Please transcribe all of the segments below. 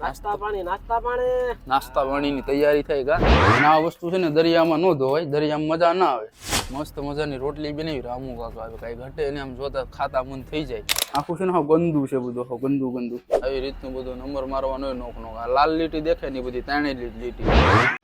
નાસ્તા પાણી નાસ્તા પાણી. નાસ્તા પાણીની તૈયારી થાય ગા. આ વસ્તુ છે ને દરિયામાં ન ધોવાય, દરિયામાં મજા ના આવે. મસ્ત મજાની રોટલી બનાવી રામુ કાકા આવે, કાંઈ ઘટે ને આમ જોતા ખાતા મન થઈ જાય. આખું છે ને, હા, ગંદુ છે બધું, હા, ગંદુ ગંદુ. આવી રીતનું બધું નંબર મારવાનો નોક નોક. આ લાલ લીટી દેખાય ને બધી, ત્રણેય લીટી.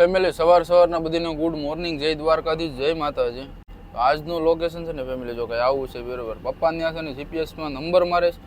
ફેમિલી સવાર સવારના બધીને ગુડ મોર્નિંગ જય દ્વારકાધીશ, જય માતાજી. આજનું લોકેશન છે ને ફેમિલી જો કંઈ આવું છે બરોબર. પપ્પા ત્યાં છે ને જીપીએસમાં નંબર મારે છે.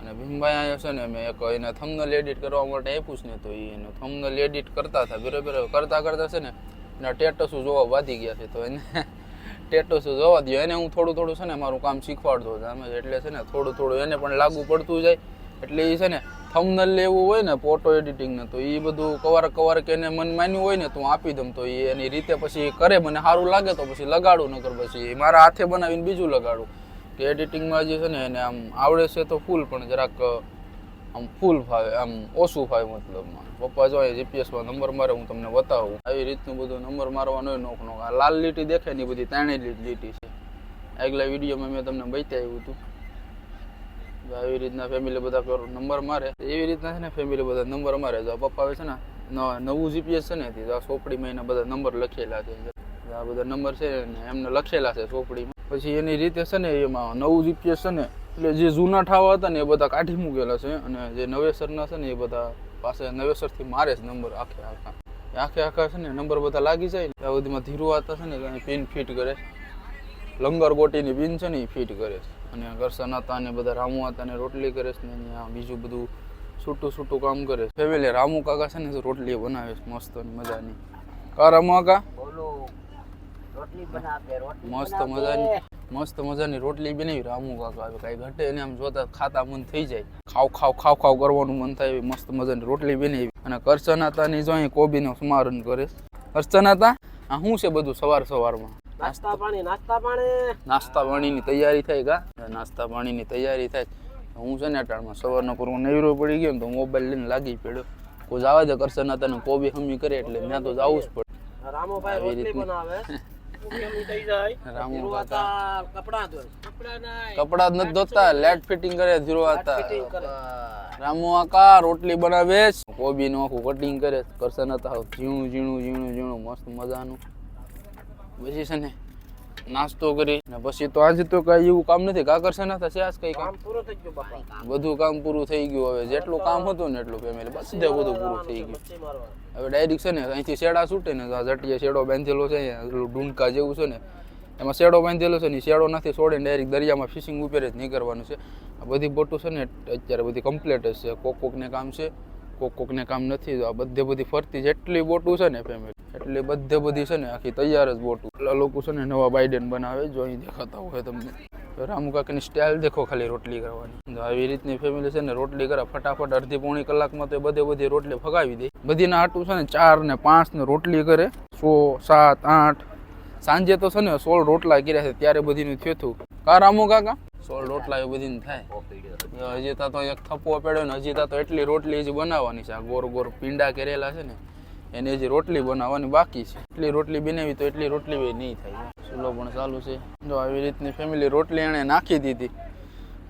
અને ભીમભાઈ અહીંયા છે ને મેં એક એને થમનલ એડિટ કરવા માટે આપ્યું છે ને તો એનું થમનલ એડિટ કરતા હતા. બરોબર કરતા કરતા છે ને એના ટેટસો જોવા વાધી ગયા છે તો એને ટેટસો જોવા દો એને હું થોડું થોડું છે ને મારું કામ શીખવાડતો હતો એટલે છે ને થોડું થોડું એને પણ લાગુ પડતું જાય. એટલે એ છે ને થમનલ લેવું હોય ને ફોટો એડિટિંગ ને, તો એ બધું કવાર કવાર કે એને મન માન્યું હોય ને, તો હું આપી દઉં. તો એ એની રીતે પછી કરે, મને સારું લાગે તો પછી લગાડું, નકર પછી મારા હાથે બનાવીને બીજું લગાડું. કે એડિટિંગમાં જે છે ને, એને આમ આવડે છે તો ફૂલ પણ જરાક, આમ ફૂલ ફાવે, આમ ઓછું ફાવે મતલબમાં. પપ્પા જો જીપીએસમાં નંબર મારે, હું તમને બતાવું. આવી રીતનું બધું નંબર મારવાનો હોય, નોક નોક. આ લાલ લીટી દેખાય ને બધી ત્રણેય લીટી છે. આગલા વિડીયોમાં મેં તમને બતાવ્યું હતું. આવી રીતના ફેમિલી બધા નંબર મારે. એવી રીતના છે ને ફેમિલી બધા નંબર મારે જો પપ્પા છે ને નવું જીપીએસ છે ને આ ચોપડીમાં એના બધા નંબર લખેલા છે. આ બધા નંબર છે ને એમને લખેલા છે ચોપડીમાં પછી એની રીતે છે ને એમાં નવું જીપીએસ છે ને, એટલે જે જૂના ઠાવા હતા ને એ બધા કાઢી મૂકેલા છે. અને જે નવેસરના છે ને એ બધા પાસે નવેસરથી મારે જ નંબર આખે આખા. આખે આખા છે ને નંબર બધા લાગી જાય ને આ બધીમાં ધીરુ હતા છે ને કાંઈ પિન ફિટ કરે. લંગર ગોટીની બીન છે ને એ ફિટ કરે અને ઘરસન હતા ને બધા રામુ હતા ને રોટલી કરે છે ને અહીંયા બીજું બધું છૂટું છૂટું કામ કરે છે. ફેમિલી રામુ કાકા છે ને રોટલી બનાવે છે મસ્ત મજાની. કા રામુ કાકા? મસ્ત મજાની મસ્ત મજાની રોટલી બનાવી રામુ કાકા. આવે કાંઈ ઘટે એને આમ જોતા ખાતા મન થઈ જાય. ખાવ ખાવ ખાવ ખાવ કરવાનું મન થાય મસ્ત મજાની રોટલી બનાવી. અને કરશન હતા ની જો અહીં કોબીનો સમારન કરે કરચનાતા આ શું છે બધું સવાર સવારમાં? નાસ્તા પાણી નાસ્તા પાણી. નાસ્તા પાણીની તૈયારી થાય કા નાસ્તા પાણીની તૈયારી થાય. હું છે ને અટાણમાં સવારનો પર નૈરો પડી ગયો ને તો મોબાઈલ લઈને લાગી પડ્યો. કોઈ જવા દે કરશન હતા ને કોબી હમી કરે એટલે ત્યાં તો જવું જ પડે. રામોભાઈ રોટલી બનાવે. કપડા ધોય. કપડા ના. કપડા જ નથી ધોતા લેટ ફિટિંગ કરે. ધીરો હતા ફિટિંગ કરે. રામુ આકા રોટલી બનાવે છે. કોબી નું આખું કટિંગ કરે કરશે કરશન હતા ઝીણું ઝીણું ઝીણું ઝીણું મસ્ત મજાનું. પછી છે ને નાસ્તો કરી ને પછી તો આજે તો કઈ એવું કામ નથી. કાકર છે ના છે આજ કઈ કામ? પૂરું થઈ ગયું બાપા. બધું કામ પૂરું થઈ ગયું હવે. જેટલું કામ હતું ને એટલું ફેમિલી બધે બધું પૂરું થઈ ગયું. હવે ડાયરેક્ટ છે ને અહીંથી શેડા છૂટે ને આ જટીએ શેડો બાંધેલો છે ડુંડકા જેવું છે ને એમાં શેડો બાંધેલો છે ને શેડો નથી છોડીને ડાયરેક્ટ દરિયામાં ફિશિંગ ઉપર જ નીકળવાનું છે. આ બધી બોટું છે ને અત્યારે બધી કમ્પ્લીટ જ છે. કોક કોકને કામ છે. કોક કોકને કામ નથી આ બધે બધી ફરતી જેટલી બોટું છે ને ફેમિલી એટલી બધે બધી છે ને આખી તૈયાર જ બોટું. એટલે લોકો છે ને નવા બાઇડન બનાવે, જો અહીં દેખાતા હોય તમને. તો રામુ કાકાની સ્ટાઇલ દેખો ખાલી રોટલી કરવાની. આવી રીતની ફેમિલી છે ને રોટલી કરે, ફટાફટ અડધી પોણી કલાકમાં તો એ બધે બધી રોટલી ફગાવી દે. બધીના આટું છે ને ચાર ને પાંચ ને રોટલી કરે. સો, સાત, આઠ. સાંજે તો છે ને સોળ રોટલા કર્યા છે, ત્યારે બધીનું થયું હતું. કા રામુ કાકા? સોળ રોટલા એવું બધી થાય. હજી તા તો એક થપ્પો પડ્યો ને હજી તા તો એટલી રોટલી હજી બનાવવાની છે. આ ગોર ગોર પીંડા કરેલા છે ને એને હજી રોટલી બનાવવાની બાકી છે. એટલી રોટલી બનાવી તો એટલી રોટલી બી નહીં થાય. ચૂલો પણ ચાલુ છે. જો આવી રીતની ફેમિલી રોટલી એણે નાખી દીધી.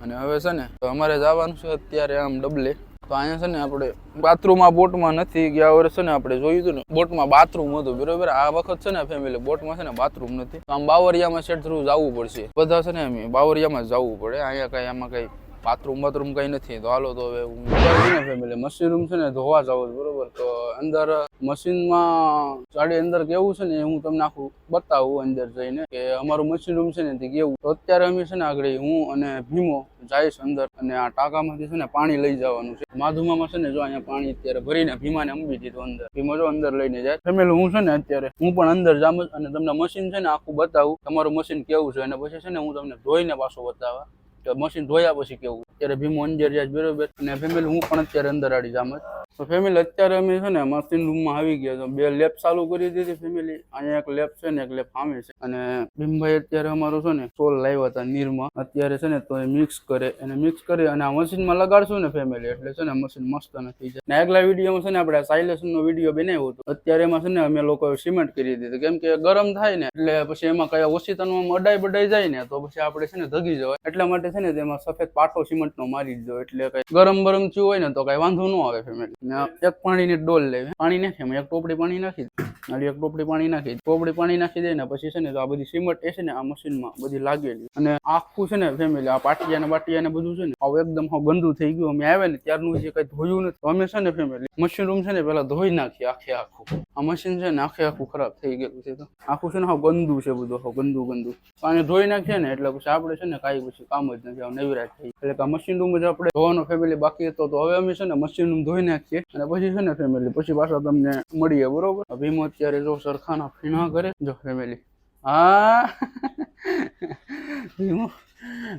અને હવે છે ને તો અમારે જવાનું છે અત્યારે આમ ડબલે તો અહીંયા છે ને આપણે બાથરૂમમાં બોટમાં નથી, ગયા વર્ષ છે ને આપણે જોયું હતું ને, બોટમાં બાથરૂમ હતું, બરોબર? આ વખત છે ને ફેમિલી બોટમાં છે ને બાથરૂમ નથી. આમ બાવરિયામાં સેટ થ્રુ જવું પડશે. બધા છે ને બાવરિયામાં જવું પડે. અહીંયા કઈ આમાં કઈ બાથરૂમ બાથરૂમ કઈ નથી. તો હાલો તો હવે હું ને ફેમિલી મશીનરૂમ છે ને, ધોવા જાઉં બરોબર. તો અંદર મશીનમાં ગાડી અંદર કેવું છે ને હું તમને આખું બતાવું અંદર જઈને કે અમારું મશીન રૂમ છે ને તે કેવું. તો અત્યારે અમે છે ને, આગળ હું અને ભીમો જઈશ અંદર અને આ ટાંકામાંથી છે ને, પાણી લઈ જવાનું છે. માધુમામાં છે ને, જો અહીંયા પાણી અત્યારે ભરીને ભીમાને અંબી દીધું અંદર. ભીમો જો અંદર લઈને જાય. ફેમિલી હું છે ને, અત્યારે હું પણ અંદર જામ અને તમને મશીન છે ને, આખું બતાવું તમારું મશીન કેવું છે. અને પછી છે ને, હું તમને ધોઈને પાછું બતાવવા. મશીન ધોયા પછી કેવું? અત્યારે ભીમો અંદર જાય બરોબર. અને ફેમિલી હું પણ અત્યારે અંદર આડી જામ જ. તો ફેમિલી અત્યારે અમે છે ને મશીન રૂમમાં આવી ગયા બે લેબ ચાલુ કરી દીધી ફેમિલી અહીંયા એક લેબ છે ને એક લેબ સામે છે. અને ભીમભાઈ અત્યારે અમારો છે ને સોલ લાવ્યા હતા નીરમાં. અત્યારે છે ને તો એ મિક્સ કરે. એને મિક્સ કરી અને આ મશીનમાં લગાડશું ને ફેમિલી એટલે છે ને મશીન મસ્ત નથી જાય. ને આગલા વિડીયોમાં છે ને આપણે સાયલેશન નો વીડિયો બનાવ્યો હતો. અત્યારે એમાં છે ને અમે લોકો સિમેન્ટ કરી દીધું. કેમ કે ગરમ થાય ને એટલે પછી એમાં કયા ઓછી તનમાં અડાઈ બડાઈ જાય ને તો પછી આપણે છે ને ધગી જવાય. એટલા માટે છે ને તેમાં સફેદ પાટો સિમેન્ટ નો મારી દીધો એટલે કઈ ગરમ બરમ થયું હોય ને તો કઈ વાંધો ન આવે ફેમિલી એક પાણીની ડોલ લેવી પાણી નાખે એક ટોપડી પાણી નાખી અને એક ટોપડી પાણી નાખી. ટોપડી પાણી નાખી દે ને પછી છે ને તો આ બધી સિમેન્ટ એ છે ને આ મશીનમાં બધી લાગેલી અને આખું છે ને ફેમિલી આ પાટિયા ને બાટિયા ને બધું છે ને આવું એકદમ હાવ ગંદુ થઈ ગયું અમે આવે ને ત્યારનું જે કઈ ધોયું નથી અમે છે ને ફેમિલી મશીન રૂમ છે ને પેલા ધોઈ નાખીએ આખે આખું આ મશીન છે ને આખે આખું ખરાબ થઈ ગયેલું છે તો આખું છે ને હાવ ગંદુ છે બધું ગંદુ ગંદુ પાણી ધોઈ નાખીએ ને એટલે પછી આપણે છે ને કાંઈ પછી કામ જ આવ નવીરાજ થઈ એટલે કે મશીન રૂમ જ આપણે ધોવાનો ફેમિલી બાકી હતો. તો હવે અમે છે ને મશીન રૂમ ધોઈ નાખીએ અને પછી છે ને ફેમિલી પછી પાછા તમને મળીએ, બરોબર? ભીમો અત્યારે જો સરખાના ફીણા કરે. જો ફેમિલી હા. ભીમો.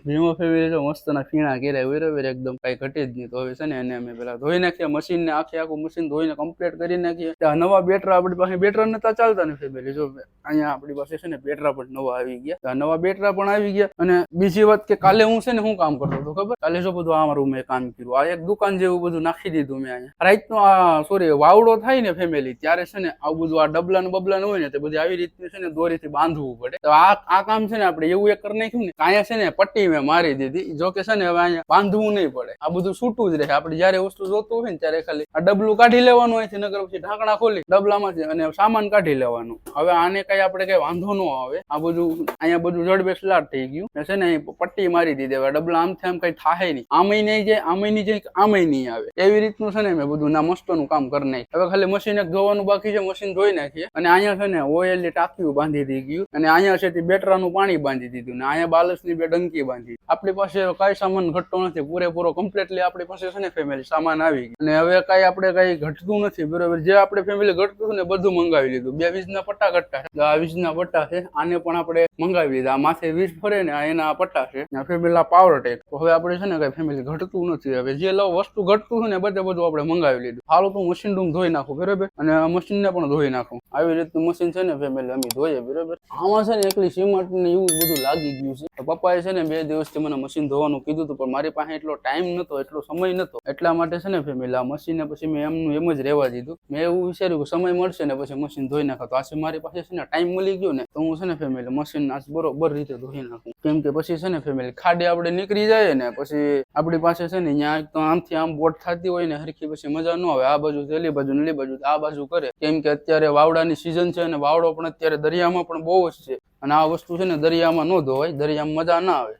ભીમો ફેમિલી જો મસ્તના ફીણા કર્યા બરોબર એકદમ કઈ ઘટે જ નહીં. તો હવે છે ને એને અમે પેલા ધોઈ નાખીએ મશીન ને આખે આખું મશીન ધોઈને કમ્પ્લીટ કરી નાખીએ. નવા બેટરા આપણી પાસે, બેટરા નતા ચાલતા ને ફેમિલી જો અહીંયા આપણી પાસે છે ને બેટરા પણ નવા આવી ગયા. નવા બેટરા પણ આવી ગયા. અને બીજી વાત કે કાલે હું છે ને હું કામ કરતો હતો, ખબર? કાલે જો બધું આ મારું મેં કામ કર્યું. આ એક દુકાન જેવું બધું નાખી દીધું મેં અહીંયા. રાતનો આ સોરી વાવડો થાય ને ફેમિલી ત્યારે છે ને આવું બધું આ ડબલા ને બબલા હોય ને તે બધી આવી રીતનું છે ને દોરીથી બાંધવું પડે. તો આ આ કામ છે ને આપણે એવું એક કરી નાખ્યું ને કે છે ને પટ્ટી મેં મારી દીધી. જો કે છે ને હવે અહીંયા બાંધવું નહીં પડે. આ બધું છૂટું જ રહે. આપણે જયારે વસ્તુ જોતું હોય ને ત્યારે ખાલી આ ડબલું કાઢી લેવાનું હોય છે નગર પછી ઢાંકણા ખોલી ડબલામાંથી અને સામાન કાઢી લેવાનું. હવે આને કઈ આપણે કઈ વાંધો ન આવે. આ બધું અહીંયા બધું જડબે સ્લાટ થઈ ગયું. છે ને પટ્ટી મારી દીધી. હવે ડબલા આમથી આમ કઈ થાય નહીં. આમય નહીં જાય, આમય નહીં જાય, આમય નહીં આવે. એવી રીતનું છે ને મેં બધું ના મસ્તનું કામ કરી નાખ્યું. હવે ખાલી મશીન એક ધોવાનું બાકી છે, મશીન ધોઈ નાખીએ. અને અહીંયા છે ને ઓઇલની ટાંકીઓ બાંધી દી ગયું અને અહીંયા છે બેટરાનું પાણી બાંધી દીધું. ને અહીંયા બાલસની બે ડંકી બાંધી. આપણી પાસે કઈ સામાન ઘટતો નથી, પૂરેપૂરો કમ્પ્લીટલી આપણી પાસે છે ને ફેમિલી સામાન આવી ગયું. અને હવે કઈ આપણે કઈ ઘટતું નથી, બરોબર? જે આપણે ફેમિલી ઘટતું ને બધું મંગાવી લીધું. બે વીજના પટ્ટા ઘટતા છે. આ વીજના પટ્ટા છે, આને પણ આપણે મંગાવી લીધા. માથે વીજ ફરે ને એના પટ્ટા છે. ફેમિલી પાવર ટેક હવે આપણે છે ને કઈ ફેમિલી ઘટતું નથી હવે. જે લવ વસ્તુ ઘટતું છે ને બધે બધું આપણે મંગાવી લીધું. હાલો તો મશીન રૂમ ધોઈ નાખું, બરોબર? અને મશીનને પણ ધોઈ નાખું. આવી રીતનું મશીન છે ને ફેમિલી અમે ધોઈએ, બરોબર? આમાં છે ને એકલી સિમેન્ટ ને એવું બધું લાગી ગયું છે. પપ્પાએ છે ને, બે દિવસથી મને મશીન ધોવાનું કીધું હતું, પણ મારી પાસે એટલો ટાઈમ નતો, એટલો સમય નતો. એટલા માટે છે ને, ફેમિલી, આ મશીન પછી મેં એમનું એમ જ રહેવા દીધું. મેં એવું વિચાર્યું કે સમય મળશે ને, પછી મશીન ધોઈ નાખો. તો આજે મારી પાસે છે ને ટાઈમ મળી ગયો ને, તો હું છે ને, ફેમિલી મશીન આજ બરોબર રીતે ધોઈ નાખું. કેમ કે પછી છે ને, ફેમિલી, ખાડી આપણે નીકળી જાય ને, પછી આપણી પાસે છે ને ત્યાં તો આમથી આમ બોટ થતી હોય ને, હરખી પછી મજા ન આવે. આ બાજુ પેલી બાજુ પેલી બાજુ. આ બાજુ કરે. કેમ કે અત્યારે વાવડાની સિઝન છે અને વાવડો પણ અત્યારે દરિયામાં પણ બહુ જ છે. અને આ વસ્તુ છે ને દરિયામાં ન ધોવાય, દરિયામાં મજા ના આવે.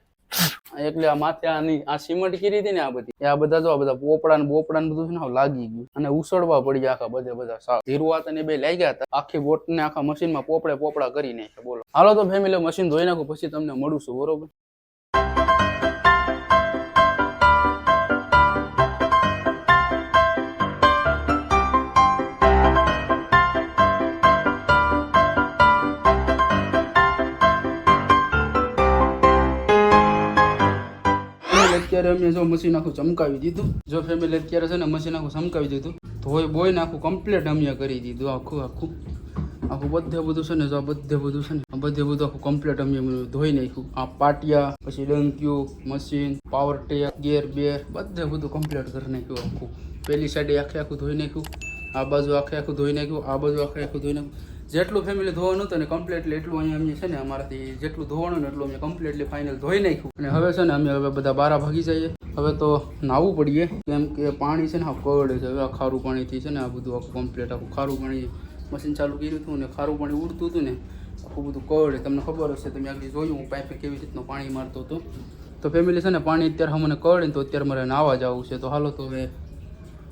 એટલે આ માથે આ સિમેન્ટ કરી હતી ને આ બધી. આ બધા જો આ બધા પોપડા ને બોપડા ને બધું છે ને લાગી ગયું. અને ઉસળવા પડી ગયા આખા બધે બધા સાવ. ધીરુઆત ને બે લાગ્યા હતા. આખી બોટ ને આખા મશીનમાં પોપડે પોપડા કરી નાખ્યા. બોલો. હાલો તો ફેમિલી મશીન ધોઈ નાખું, પછી તમને મળું છું, બરોબર? અત્યારે અમે જો મશીન આખું ચમકાવી દીધું. જો ફેમિલી અત્યારે છે ને મશીન આખું ચમકાવી દીધું. ધોઈ બોય ને આખું કમ્પ્લીટ અમે કરી દીધું. આખું આખું. આખું બધે બધું છે ને જો બધે બધું છે ને બધે બધું આખું કમ્પ્લીટ અમે ધોઈ નાખ્યું. આ પાટિયા, પછી ડંક્યુ, મશીન પાવર ટેક ગેર બેર બધે બધું કમ્પ્લીટ કરી નાખ્યું આખું. પેલી સાઈડે આખે આખું ધોઈ નાખ્યું. આ બાજુ આખે આખું ધોઈ નાખ્યું, આ બાજુ આખે આખું ધોઈ નાખ્યું. જેટલું ફેમિલી ધોવાનું હતું ને કમ્પ્લીટલી એટલું અહીંયા અમે છે ને અમારાથી જેટલું ધોવાનું ને એટલું અમે કમ્પ્લીટલી ફાઇનલ ધોઈ નાખ્યું. અને હવે છે ને અમે હવે બધા બારા ભાગી જઈએ. હવે તો નાવું પડીએ. કેમ કે પાણી છે ને આ કવડે છે. હવે આ ખારું પાણીથી છે ને આ બધું આખું કમ્પ્લીટ આખું ખારું પાણી મશીન ચાલુ કર્યું હતું ને ખારું પાણી ઉડતું હતું ને આખું બધું કવડે તમને ખબર હશે, તમે આગળ જોયું હું પાઇપે કેવી રીતનું પાણી મારતો હતો. તો ફેમિલી છે ને પાણી અત્યારે મને કરડે તો અત્યારે મારે નાવા જવું છે. તો હાલો તો હવે